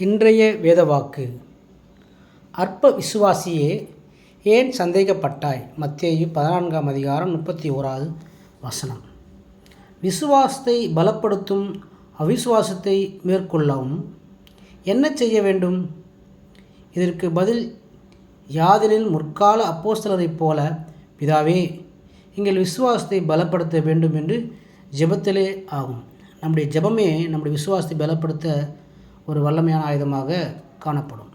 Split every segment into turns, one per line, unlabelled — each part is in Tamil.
இன்றைய வேதவாக்கு. அற்ப விசுவாசியே ஏன் சந்தேகப்பட்டாய்? மத்தேயு பதினான்காம் அதிகாரம் முப்பத்தி ஓராவது வசனம். விசுவாசத்தை பலப்படுத்தும் அவிசுவாசத்தை மேற்கொள்ளவும் என்ன செய்ய வேண்டும்? இதற்கு பதில் யாதெனில் முற்கால அப்போஸ்தலரைப் போல பிதாவே எங்கள் விசுவாசத்தை பலப்படுத்த வேண்டும் என்று ஜெபத்திலே ஆகும். நம்முடைய ஜெபமே நம்முடைய விசுவாசத்தை பலப்படுத்த ஒரு வல்லமையான ஆயுதமாக காணப்படும்.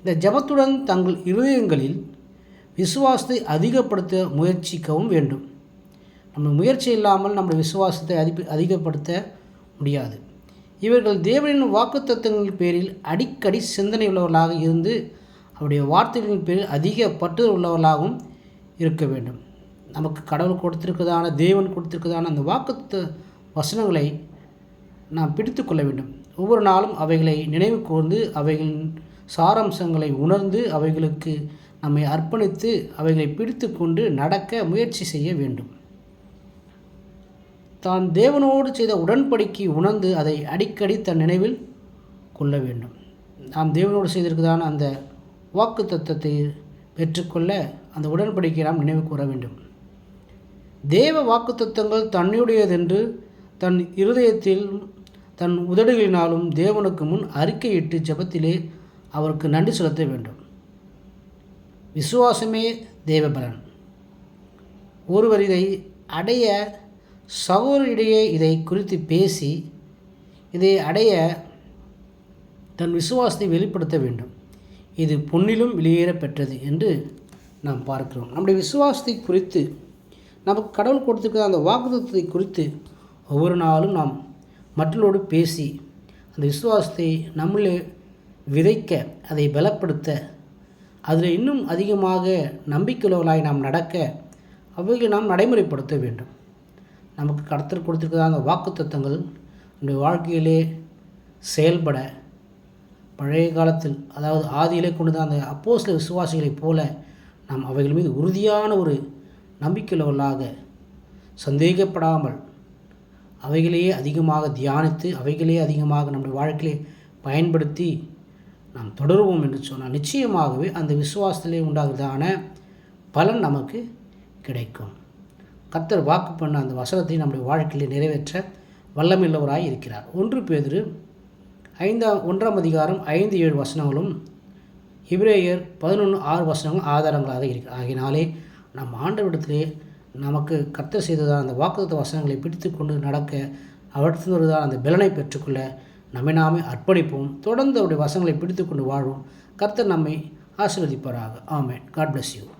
இந்த ஜெபத்துடன் தங்கள் இருதயங்களில் விசுவாசத்தை அதிகப்படுத்த முயற்சிக்கவும் வேண்டும். நம்ம முயற்சி இல்லாமல் நம்முடைய விசுவாசத்தை அதி அதிகப்படுத்த முடியாது. இவர்கள் தேவனின் வாக்குத்தத்தங்களின் பேரில் அடிக்கடி சிந்தனை உள்ளவர்களாக இருந்து அவருடைய வார்த்தைகளின் பேரில் அதிக பற்று உள்ளவர்களாகவும் இருக்க வேண்டும். நமக்கு கடவுள் கொடுத்திருக்கிறதான தேவன் கொடுத்திருக்கிறதான அந்த வாக்குத்த வசனங்களை நாம் பிடித்து கொள்ள வேண்டும். ஒவ்வொரு நாளும் அவைகளை நினைவு கூர்ந்து அவைகளின் சாராம்சங்களை உணர்ந்து அவைகளுக்கு நம்மை அர்ப்பணித்து அவைகளை பிடித்து கொண்டு நடக்க முயற்சி செய்ய வேண்டும். தான் தேவனோடு செய்த உடன்படிக்கை உணர்ந்து அதை அடிக்கடி தன் நினைவில் கொள்ள வேண்டும். நாம் தேவனோடு செய்திருக்கதான அந்த வாக்கு தத்துவத்தை பெற்றுக்கொள்ள அந்த உடன்படிக்கை நாம் நினைவு கூற வேண்டும். தேவ வாக்குத்தத்தங்கள் தன்னுடையதென்று தன் இருதயத்தில் தன் உதடுகளினாலும் தேவனுக்கு முன் அறிக்கையிட்டு ஜெபத்திலே அவருக்கு நன்றி செலுத்த வேண்டும். விசுவாசமே தேவபலன். ஒருவர் இதை அடைய சகோதரிடையே இதை குறித்து பேசி இதை அடைய தன் விசுவாசத்தை வெளிப்படுத்த வேண்டும். இது பொன்னிலும் வெளியேற பெற்றது என்று நாம் பார்க்கிறோம். நம்முடைய விசுவாசத்தை குறித்து நமக்கு கடவுள் கொடுத்துருக்க அந்த வாக்குத்தத்தை குறித்து ஒவ்வொரு நாளும் நாம் மற்றவர்களோடு பேசி அந்த விசுவாசத்தை நம்மளே விதைக்க அதை பலப்படுத்த அதில் இன்னும் அதிகமாக நம்பிக்கையுள்ளவர்களாய் நாம் நடக்க அவைகளை நாம் நடைமுறைப்படுத்த வேண்டும். நமக்கு கடத்தல் கொடுத்திருக்கிற அந்த வாக்குத்தத்தங்கள் நம்முடைய வாழ்க்கையிலே செயல்பட பழைய காலத்தில் அதாவது ஆதியிலே கொண்டு தான் அந்த அப்போசில விசுவாசிகளைப் போல நாம் அவைகள் மீது உறுதியான ஒரு நம்பிக்கையுள்ளவர்களாக சந்தேகப்படாமல் அவைகளையே அதிகமாக தியானித்து அவைகளையே அதிகமாக நம்முடைய வாழ்க்கையிலே பயன்படுத்தி நாம் தொடருவோம் என்று சொன்னால் நிச்சயமாகவே அந்த விசுவாசத்திலே உண்டாகிறதான பலன் நமக்கு கிடைக்கும். கத்தர் வாக்கு பண்ண அந்த வசனத்தை நம்முடைய வாழ்க்கையில் நிறைவேற்ற வல்லமில்லவராய் இருக்கிறார். ஒன்று பேதிரு ஐந்தாம் ஒன்றாம் அதிகாரம் ஐந்து ஏழு வசனங்களும் இப்ரேயர் பதினொன்று ஆறு வசனங்களும் ஆதாரங்களாக இருக்கு. ஆகினாலே நம் ஆண்டவிடத்திலே நமக்கு கர்த்தர் செய்ததால் அந்த வாக்குத்த வசனங்களை பிடித்து கொண்டு நடக்க அவற்றிலிருந்தான் அந்த பலனை பெற்றுக்கொள்ள நம்மை நாமே அர்ப்பணிப்போம். தொடர்ந்து அவருடைய வசனங்களை பிடித்து கொண்டு வாழ்வோம். கர்த்தர் நம்மை ஆசீர்வதிப்பாராக. ஆமேன். God bless you